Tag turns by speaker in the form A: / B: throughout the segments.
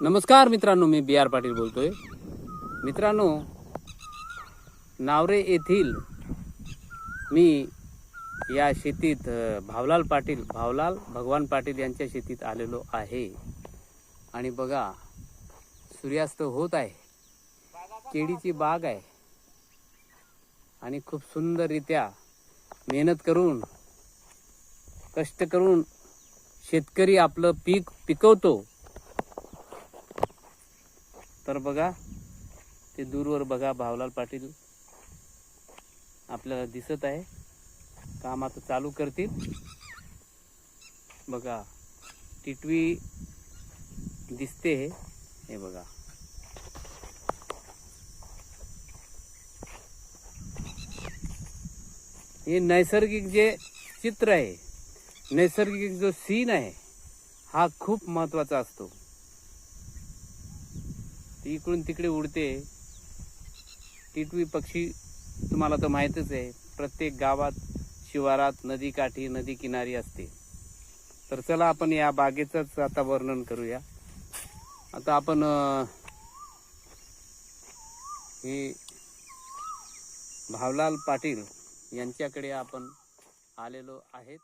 A: नमस्कार मित्रांनो मी बी आर पाटील बोलतोय. मित्रांनो नावरे येथील मी या शेतीत भावलाल पाटील भावलाल भगवान पाटील यांच्या शेतीत आलेलो आहे. आणि बघा सूर्यास्त होत आहे. केळीची बाग आहे. आणि खूप सुंदररित्या मेहनत करून कष्ट करून शेतकरी आपलं पीक पिकवतो. तर बघा ते दूरवर बघा भावलाल पाटील आपल्याला दिसत आहे. काम आता चालू करतील. बघा टिटवी दिसते हे. बघा. हे नैसर्गिक जे चित्र आहे नैसर्गिक जो सीन आहे हा खूप महत्त्वाचा असतो. ती इकडून तिकडे उडते. टिटवी पक्षी तुम्हाला तर माहीतच आहे प्रत्येक गावात शिवारात नदीकाठी नदी किनारी असते. तर चला आपण या बागेचंच आता वर्णन करूया. आता आपण हे भावलाल पाटील यांच्याकडे आपण आलेलो आहेत.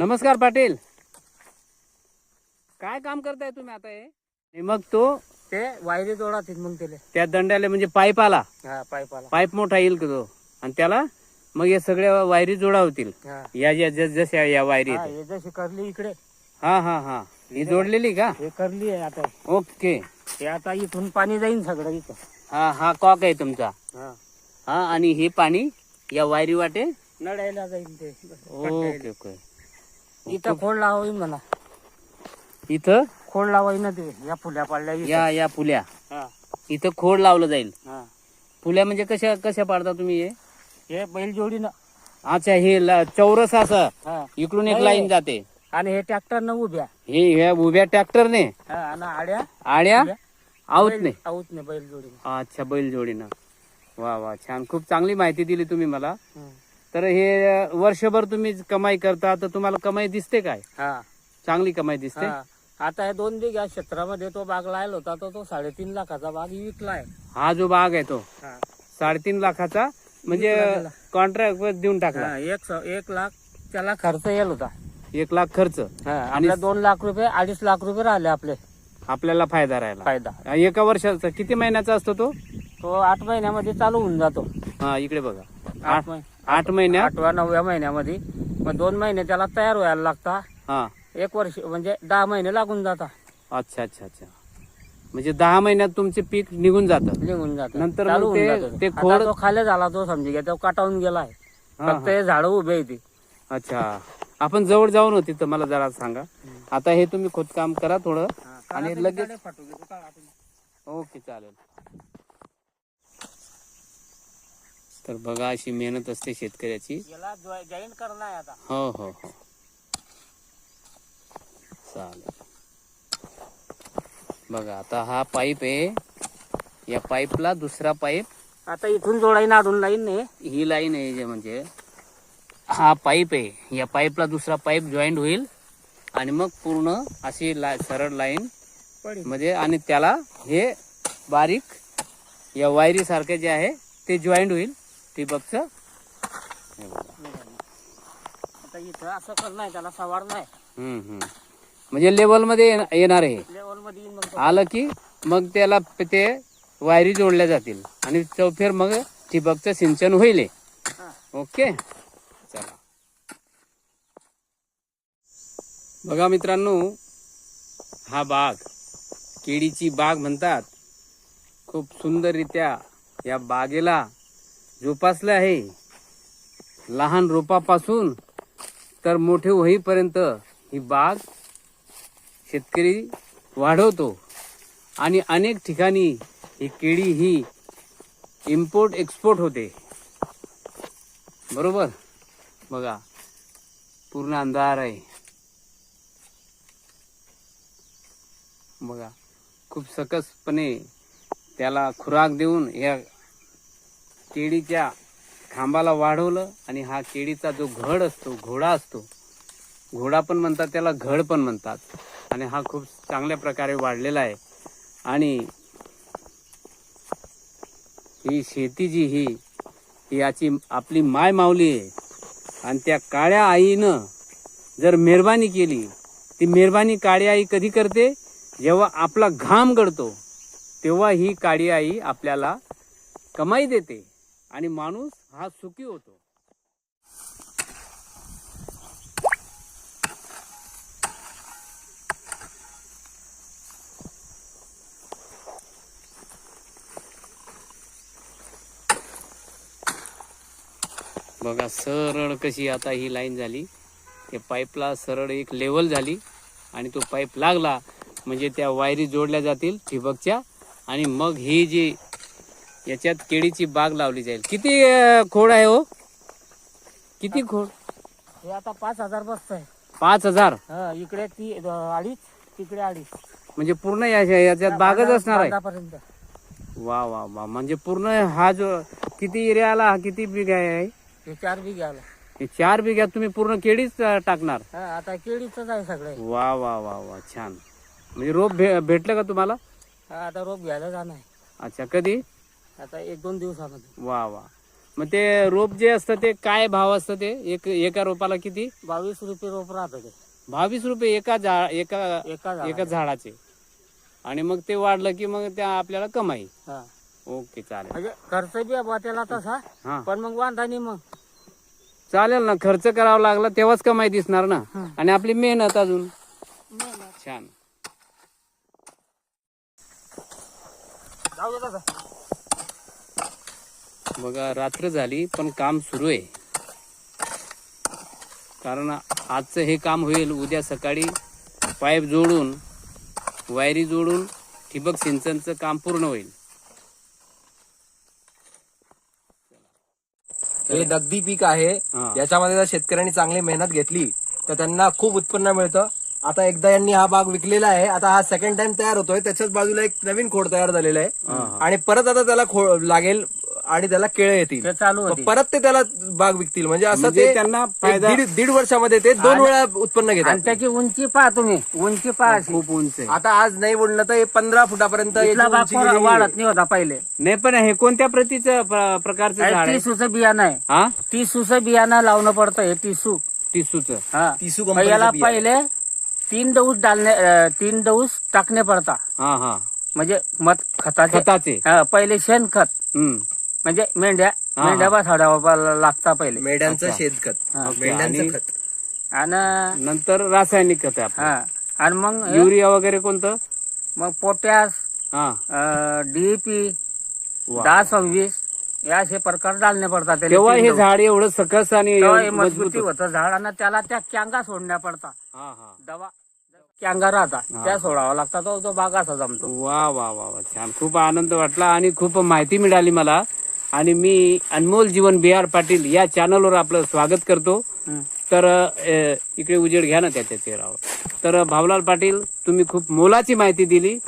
A: नमस्कार पाटील. काय काम करताय तुम्ही आता हे? आणि मग तो
B: ते वायरी जोडात मग त्याले
A: त्या दंड्याला म्हणजे पाईप आला.
B: हा पाईपाला
A: पाईप मोठा येईल का तो? आणि त्याला मग या सगळ्या वायरी जोडावतील
B: हा.
A: या ज्या जस- जशा या वायरी
B: हा,
A: आहेत.
B: हे जशी करली इकडे.
A: हा हा हा. ही जोडलेली का?
B: हे करली आहे आता.
A: ओके.
B: हे आता इथून पाणी जाईन सगळं इथं.
A: हा हा कॉक आहे तुमचा.
B: हा.
A: हा आणि हे पाणी या वायरी वाटे
B: नडायला जाईन ते.
A: Okay okay.
B: इथं खोड लावाई म्हणा.
A: इथं?
B: खोड लावाई ना ते या फुल्या पाडल्या.
A: या या पुल्या
B: हा.
A: इथं खोड लावलं जाईल.
B: हा.
A: पुल्या म्हणजे कशा कशा पाडता तुम्ही हे?
B: हे बैल जोडीनं
A: अच्छा हे ल- चौरस असं.
B: हा.
A: इकडून एक
B: नाही.
A: लाईन जाते.
B: आणि हे ट्रॅक्टर न उभ्या.
A: हे ह्या उभ्या ट्रॅक्टरने
B: हा आणि आड्या.
A: आड्या?
B: उभ्या.
A: आऊत
B: बैल-
A: नाही
B: आऊत नाही बैल जोडीनं.
A: अच्छा बैल जोडीनं. वा वा छान. खूप चांगली माहिती दिली तुम्ही मला. तर हे वर्षभर तुम्ही कमाई करता तर तुम्हाला कमाई दिसते काय?
B: हा.
A: चांगली कमाई दिसते?
B: हा. आता हे दोन बिघ्या क्षेत्रामध्ये तो बाग लायला होता तो तो साडेतीन लाखाचा बाग विकलाय
A: हा जो बाग आहे तो?
B: हा.
A: साडेतीन लाखाचा? म्हणजे. कॉन्ट्रॅक्ट देऊन टाकला.
B: हा, एक स- एक लाख त्याला खर्च येईल होता.
A: एक लाख खर्च.
B: आणि दोन लाख रुपये अडीच लाख रुपये राहिले आपले.
A: आपल्याला फायदा राहिला.
B: फायदा.
A: एका वर्षाचा किती महिन्याचा असतो तो?
B: तो आठ महिन्यामध्ये चालू होऊन जातो.
A: हा इकडे बघा.
B: आठ
A: आठ
B: महिने
A: आठ महिन्यात?
B: आठव्या नवव्या महिन्यामध्ये. मग दोन महिने त्याला तयार व्हायला लागता.
A: हा.
B: एक वर्ष म्हणजे दहा महिने लागून जाता.
A: अच्छा अच्छा अच्छा. म्हणजे दहा महिन्यात तुमचे पीक निघून जातं.
B: निघून जात.
A: नंतर मग ते- खोड-
B: तो खाली झाला तो समजी घ्या तो काटावून गेलाय
A: हा,
B: फक्त हे. झाडं उभे आहे ते.
A: अच्छा. आपण जवळ जाऊन होती तर मला जरा सांगा. आता हे तुम्ही खोदकाम करा थोडं. आणि लगेच ओके चालेल. तर बघा अशी मेहनत असते शेतकऱ्याची.
B: याला जॉईन करणं आहे आता.
A: हो हो हो. चालेल. बघा आता हा पाईप आहे. या पाईपला दुसरा पाईप.
B: आता इथून जोडाईन आडून लाईन नाही
A: ही लाईन आहे जे म्हणजे हा पाईप आहे. या पाईपला दुसरा पाईप जॉईंट होईल. आणि मग पूर्ण अशी ला सरळ लाईन मध्ये आणि त्याला हे बारीक या वायरी सारखे जे आहे ते जॉईंट होईल. ठिबकचं हे बघा.
B: आता इथं असं आहे त्याला सवार नाही
A: हम्म हम्म म्हणजे लेवलमध्ये येण- येणार आहे
B: लेवलमध्ये येईन मग तो.
A: आलं की मग त्याला प- ते वायरी जोडल्या जातील आणि चौफेर मग ठिबकचं सिंचन होईल. हा. ओके चला बघा मित्रांनो हा बाग केळीची बाग म्हणतात खूप सुंदररित्या या बागेला जोपासले आहे. लहान रोपापासून तर मोठे होईपर्यंत ही बाग शेतकरी वाढवतो. आणि अनेक ठिकाणी ही केळी ही इम्पोर्ट एक्सपोर्ट होते. बरोबर? बघा पूर्ण अंधार आहे. बघा खूप सकसपणे त्याला खुराक देऊन या केळीच्या खांबाला वाढवलं आणि हा केळीचा जो घड असतो घोडा असतो घोडा पण म्हणतात त्याला घड पण म्हणतात. आणि हा खूप चांगल्या प्रकारे वाढलेला आहे. आणि ही शेती जी ही याची आपली माय माऊली आहे. आणि त्या काळ्या आईनं जर मेहरबानी केली ती मेहरबानी काळी आई कधी करते? जेव्हा आपला घाम गळतो तेव्हा ही काळी आई आपल्याला कमाई देते. आणि माणूस हा सुखी होतो. बघा सरळ कशी आता ही लाईन झाली. ते पाईपला सरळ एक लेवल झाली आणि तो पाईप लागला. म्हणजे त्या वायरी जोडल्या जातील ठिबकच्या आणि मग ही जी याच्यात केळीची बाग लावली जाईल. किती खोड आहे हो? किती खोड?
B: हे आता पाच हजार बसत आहे
A: पाच हजार?
B: हा, इकडे ती अडीच तिकडे अडीच.
A: म्हणजे पूर्ण या- याच्यात बागच असणार आहे. वा वा वा. म्हणजे पूर्ण हा जो किती एरिया आला हा किती बिघा आहे?
B: हे चार बी घ्यायला
A: हे चार बिघ्यात तुम्ही पूर्ण केळीच अं, टाकणार?
B: हा आता केळीच आहे सगळे.
A: वा वा वा वा. छान. म्हणजे रोप भे भेटलं का तुम्हाला?
B: हा, आता रोप घ्यायला जाणं आहे.
A: अच्छा कधी?
B: आता एक दोन दिवसामध्ये
A: वा वा. मग ते रोप जे असतं ते काय भाव असतं ते? एक एका रोपाला किती?
B: बावीस रुपये रोप राहत ते.
A: बावीस रुपये एका झा एका
B: एका झाडाला.
A: एका झाडाचे. आणि मग ते वाढलं की मग त्या आपल्याला कमाई.
B: हा.
A: ओके चालेल.
B: म्हणजे खर्च बी आहे त्याला तसा
A: हा.
B: पण मग वांधा नाही मग.
A: चालेल ना खर्च करावा लागला तेव्हाच कमाई दिसणार ना? आणि आपली मेहनत अजून. छान.
B: जाऊ दे.
A: बघा रात्र झाली पण काम सुरू आहे. कारण आजचं हे काम होईल उद्या सकाळी पाईप जोडून वायरी जोडून ठिबक सिंचनचं काम पूर्ण होईल.
C: हे नगदी पीक आहे. याच्यामध्ये जर शेतकऱ्यांनी चांगली मेहनत घेतली तर त्यांना खूप उत्पन्न मिळतं. आता एकदा यांनी हा बाग विकलेला आहे. आता हा सेकंड टाइम तयार होतोय. त्याच्याच बाजूला एक नवीन खोड तयार झालेला आहे. आणि परत आता त्याला खो लागेल आणि त्याला केळे येतील.
B: ते चालू
C: मग
B: होती
C: परत ते त्याला बाग विकतील. म्हणजे असं
A: म्हणजे
C: ते
A: त्यांना
C: एक
A: फायदा
C: दीड दीड वर्षामध्ये ते दोन वेळा उत्पन्न
B: आणि
C: घेतात
B: त्याची उंची पहा तुम्ही. उंची पहा अशी.
A: खूप उंच आहे.
C: आता आज नाही बोललं तर हे पंधरा फुटापर्यंत याची
B: इथला भाग
C: उंची
B: कोणा-
C: गेलेली आहे.
B: वाढत नाही होता पहिले.
A: नाही पण हे कोणत्या प्रतीचं प्र- प्रकारचं झाड आहे?
B: टिसूचं बियाणं आहे.
A: हा?
B: टिसूचं बियाणं लावणं पडतं हे टिसू.
A: टिसूचं.
B: हा.
C: टिसू कंपनीचं
B: याला
C: बियाणं.
B: पहिले तीन डोस डालणे अं, तीन डोस टाकणे पडता.
A: हा हा.
B: म्हणजे मत खताचे.
A: खताचे.
B: हा, पहिले शेणखत.
A: हम्म.
B: म्हणजे मेंढ्या
A: हा.
B: मेंढ्या बसाडा लागता पहिले.
C: मेंढ्यांचं
B: हा.
A: ओके, आणि
C: मेंढ्यांचं खत.
B: आणि
A: नंतर रासायनिक खत आहे आपलं.
B: हा. आणि मग हे-
A: युरिया वगैरे कोणतं?
B: मग पोटॅश
A: हा.
B: डीपी
A: वा.
B: दहा सव्वीस हे असे प्रकार डालणे पडतात. त्याला
A: तेव्हा हे. झाड एवढं सकस आणि
B: तेव्हा हे
A: मजबूत
B: मजबूती
A: होतं.
B: होतं झाड आणि त्याला त्या कॅंगा सोडण्या पडतात.
A: हा हा.
B: दवा कॅंगा राहतात
A: हा.
B: त्या सोडावा लागतात तो तो बाग असा जमतो.
A: वा वा वा वा. छान. खूप आनंद वाटला आणि खूप माहिती मिळाली मला. आणि मी अनमोल जीवन बी आर पाटील या चॅनलवर आपलं स्वागत करतो. तर अ, इकडे उजेड घ्या ना त्याच्या चेहऱ्यावर. तर भावलाल पाटील तुम्ही खूप मोलाची माहिती दिली.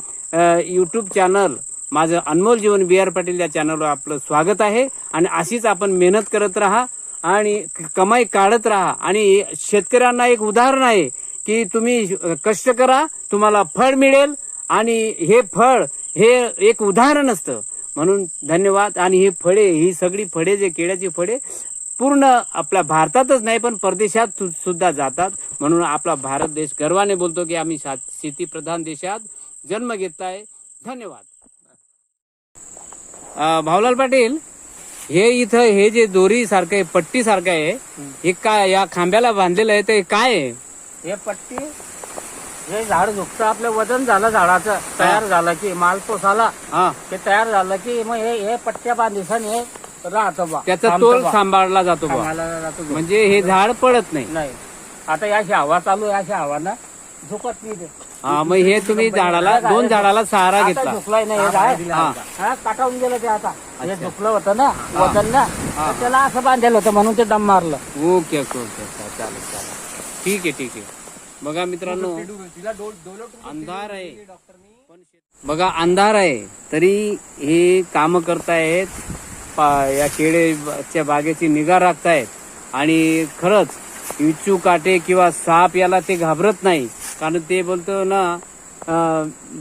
A: युट्यूब चॅनल माझं अनमोल जीवन बी आर पाटील या चॅनलवर आपलं स्वागत आहे. आणि अशीच आपण मेहनत करत राहा आणि क- कमाई काढत राहा. आणि शेतकऱ्यांना एक उदाहरण आहे की तुम्ही कष्ट करा तुम्हाला फळ मिळेल आणि हे फळ हे एक उदाहरण असतं. म्हणून धन्यवाद. आणि ही फळे ही सगळी फळे जे केळ्याची फळे पूर्ण आपल्या भारतातच नाही पण परदेशात सुद्धा जातात. म्हणून आपला भारत देश गर्वाने बोलतो की आम्ही शेतीप्रधान देशात जन्म घेत आहे धन्यवाद भाऊलाल पाटील हे इथं हे जे दोरी सारखं आहे पट्टी सारखं आहे हे काय या खांब्याला बांधलेलं आहे ते काय आहे?
B: हे पट्टी हे झाड झुकतं आपलं वजन झालं झाडाचं. तयार झालं की माल पोसाला.
A: हा.
B: ते तयार झालं की मग हे हे पट्ट्या बांधिसन हे राहतं बा
A: त्याचा
B: थांबतं
A: तोल
B: बा.
A: सांभाळला जातो बा.
B: सांभाळायला जातो बा.
A: म्हणजे हे झाड पडत नाही.
B: नाही. आता याशी हवा चालू आहे अशा हवा ना झोपत नाही ते.
A: हा मग हे तुम्ही झाडाला दोन झाडाला सहारा
B: आता
A: घेतला.
B: झोपलाय नाही हे झाड.
A: हा.
B: हा. काटावून गेलं ते आता. हे झोपलं होतं ना वजन ना तर त्याला असं बांधलेलं होतं म्हणून ते दम मारलं.
A: ओके ओके ओके चालेल चालेल. ठीक आहे ठीक आहे. बघा मित्रांनो अंधार आहे. बघा अंधार आहे. तरी हे काम करतायत पा- या केळेच्या बागेची निगा राखतायत. आणि खरंच विचू काटे किंवा साप याला ते घाबरत नाही. कारण ते बोलतो ना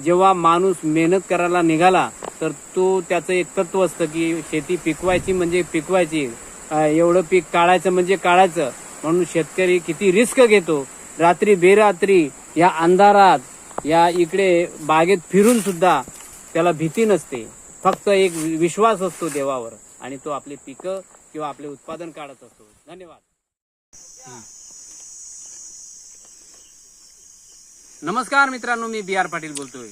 A: जेव्हा माणूस मेहनत करायला निघाला तर तो त्याचं एक तत्व असतं की शेती पिकवायची म्हणजे पिकवायची. एवढं पीक काढायचं म्हणजे काढायचं. म्हणून शेतकरी किती रिस्क घेतो. रात्री बेरात्री या अंधारात या इकडे बागेत फिरून सुद्धा त्याला भीती नसते. फक्त एक विश्वास असतो देवावर आणि तो आपले पिकं किंवा आपले उत्पादन काढत असतो. धन्यवाद. नमस्कार मित्रांनो मी बी आर पाटील बोलतोय.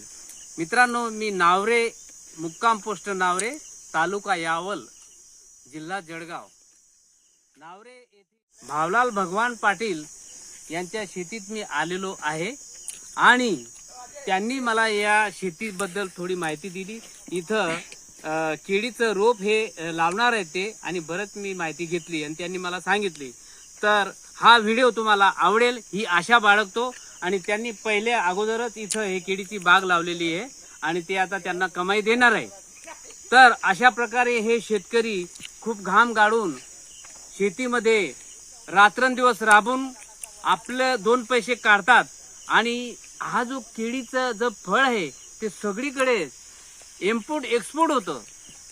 A: मित्रांनो मी नावरे मुक्काम पोस्ट नावरे तालुका यावल जिल्हा जळगाव. नावरे येथे भावलाल भगवान पाटील यांच्या शेतीत मी आलेलो आहे. आणि त्यांनी मला या शेतीबद्दल थोडी माहिती दिली. इथं केळीचं रोप हे लावणार आहे ते आणि बरंच मी माहिती घेतली आणि त्यांनी मला सांगितली. तर हा व्हिडिओ तुम्हाला आवडेल ही आशा बाळगतो. आणि त्यांनी पहिले अगोदरच इथं हे केळीची बाग लावलेली आहे आणि ते आता त्यांना कमाई देणार आहे. तर अशा प्रकारे हे शेतकरी खूप घाम गाळून शेतीमध्ये रात्रंदिवस राबून आपलं दोन पैसे काढतात आणि हा जो केळीचं जो फळ आहे ते सगळीकडे इम्पोर्ट एक्सपोर्ट होतं.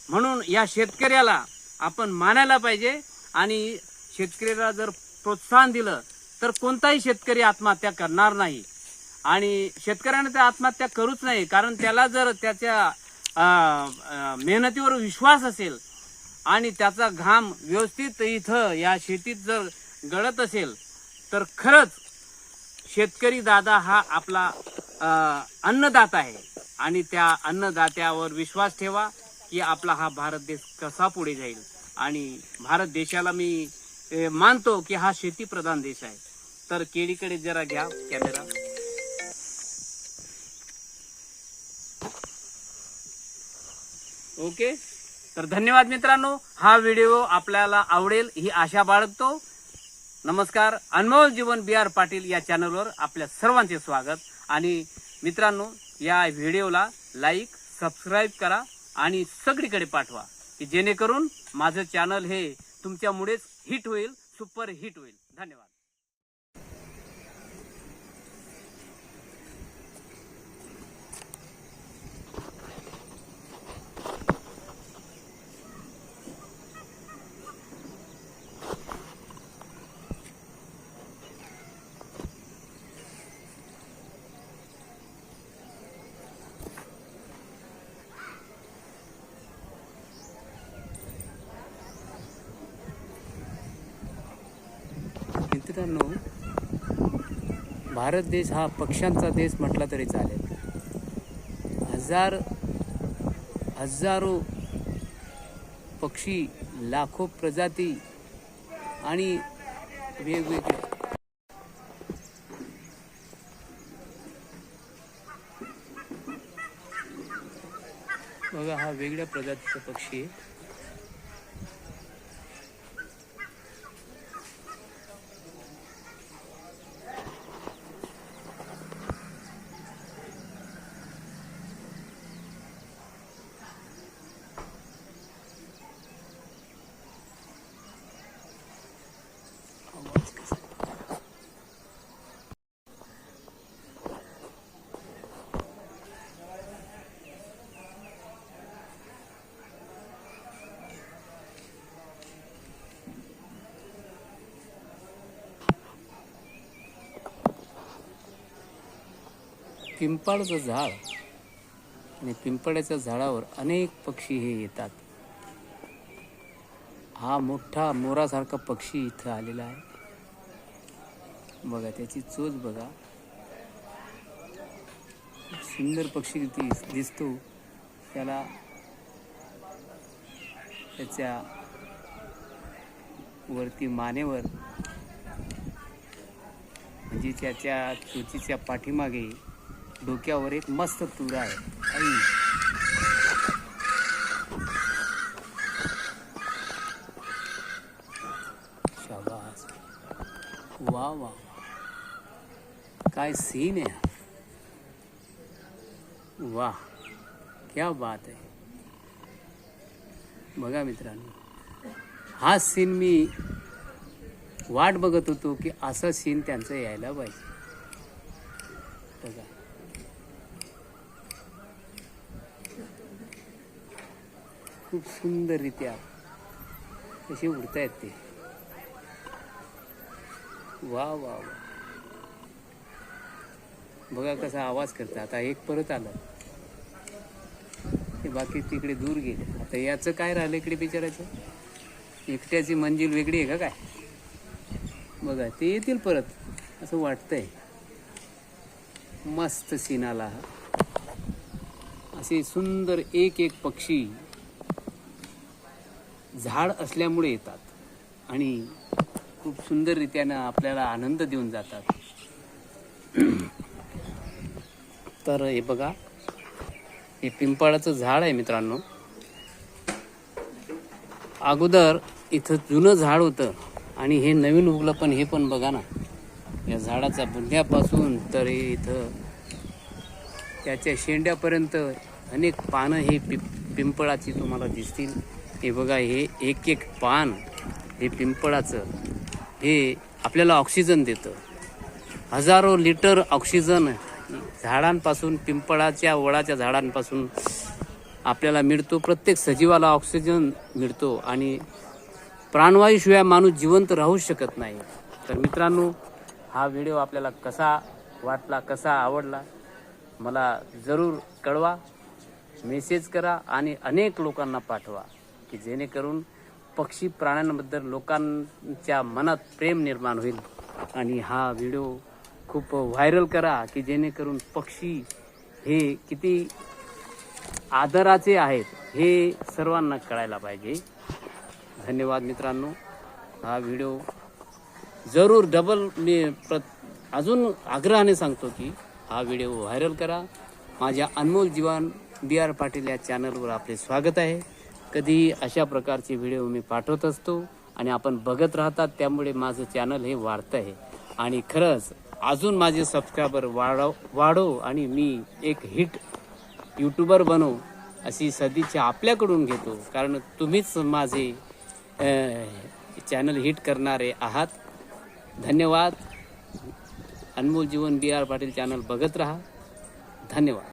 A: म्हणून या शेतकऱ्याला आपण मानायला पाहिजे आणि शेतकऱ्याला जर प्रोत्साहन दिलं तर कोणताही शेतकरी आत्महत्या करणार नाही. आणि शेतकऱ्याने तर आत्महत्या करूच नाही कारण त्याला जर त्याच्या मेहनतीवर विश्वास असेल आणि त्याचा घाम व्यवस्थित इथं या शेतीत जर गळत असेल तर खरंच शेतकरी दादा हा आपला अन्नदाता आहे. आणि त्या अन्नदात्यावर विश्वास ठेवा की आपला हा भारत देश कसा पुढे जाईल. आणि भारत देशाला मी मानतो की हा शेतीप्रधान देश आहे. तर केळीकडे जरा घ्या कॅमेरा. ओके? तर धन्यवाद मित्रांनो. हा व्हिडिओ आपल्याला आवडेल ही आशा बाळगतो. नमस्कार अनमोल जीवन बी आर पाटील या चॅनलवर आपल्या सर्वांचे स्वागत. आणि मित्रांनो या व्हिडिओला लाईक सबस्क्राईब करा आणि सगळीकडे पाठवा की जेणेकरून माझं चॅनल हे तुमच्यामुळेच हिट होईल सुपर हिट होईल. धन्यवाद. मित्रांनो भारत देश हा पक्ष्यांचा देश म्हटला तरी चालेल. हजार हजारो पक्षी लाखो प्रजाती आणि वेगवेगळे बघा हा वेगळ्या प्रजातीचा पक्षी आहे. पिंपळाचं झाड. आणि पिंपळाच्या झाडावर अनेक पक्षी हे येतात. हा मोठा मोरासारखा पक्षी इथं आलेला आहे. बघा त्याची चोच बघा. सुंदर पक्षी दिस दिसतो. त्याला त्याच्या वरती मानेवर जी त्याच्या चोचीच्या पाठीमागे डोक्यावर एक मस्त तुरा आहे. आई. शाबास. वा वा वा. काय सीन आहे वा क्या बात आहे. बघा मित्रांनो हा सीन मी वाट बघत होतो की असा सीन त्यांचं यायला पाहिजे. बघा. खूप सुंदररित्या कसे उडतायत ते. वा वा वा. बघा कसा आवाज करता आता एक परत आलं. ते बाकी तिकडे दूर गेले. आता याचं काय राहिलं इकडे बिचारायचं एकट्याची मंजिल वेगळी आहे का काय? बघा ते येतील परत. असं वाटतंय. मस्त सीन आला हा. असे सुंदर एक एक पक्षी झाड असल्यामुळे येतात. आणि खूप सुंदररित्यानं आपल्याला आनंद देऊन जातात. तर हे बघा हे पिंपळाचं झाड आहे मित्रांनो. अगोदर इथं जुनं झाड होतं आणि हे नवीन उगलं पण हे पण बघा ना. या झाडाचा बुंध्यापासून तर हे इथं त्याच्या शेंड्यापर्यंत अनेक पानं हे पि पिंपळाची तुम्हाला दिसतील. हे बघा हे एक एक पान हे पिंपळाचं हे आपल्याला ऑक्सिजन देतं. हजारो लिटर ऑक्सिजन झाडांपासून पिंपळाच्या वडाच्या झाडांपासून आपल्याला मिळतो. प्रत्येक सजीवाला ऑक्सिजन मिळतो आणि प्राणवायूशिवाय माणूस जिवंत राहू शकत नाही. तर मित्रांनो हा व्हिडिओ आपल्याला कसा वाटला कसा आवडला मला जरूर कळवा मेसेज करा आणि अनेक लोकांना पाठवा. की जेणेकरून पक्षी प्राण्यांबद्दल लोकांच्या मनात प्रेम निर्माण होईल. आणि हा व्हिडिओ खूप व्हायरल करा की जेणेकरून पक्षी हे किती आदराचे आहेत हे सर्वांना कळायला पाहिजे. धन्यवाद मित्रांनो. हा व्हिडिओ जरूर डबल मी प्र अजून आग्रहाने सांगतो की हा व्हिडिओ व्हायरल करा. माझ्या अनमोल जीवन बी आर पाटील या चॅनलवर आपले स्वागत आहे. कधी अशा प्रकारचे व्हिडिओ मी पाठवत असतो आणि आपण बघत राहतात त्यामुळे माझं चॅनल हे वाढतं आहे आणि खरंच अजून माझे सबस्क्रायबर वाढव वाढव आणि मी एक हिट यूट्यूबर बनव अशी सदिच्छा आपल्याकडून घेतो. कारण तुम्हीच माझे चॅनल हिट करणारे आहात. धन्यवाद. Anmol Jeevan B R Patil channel बघत राहा. धन्यवाद.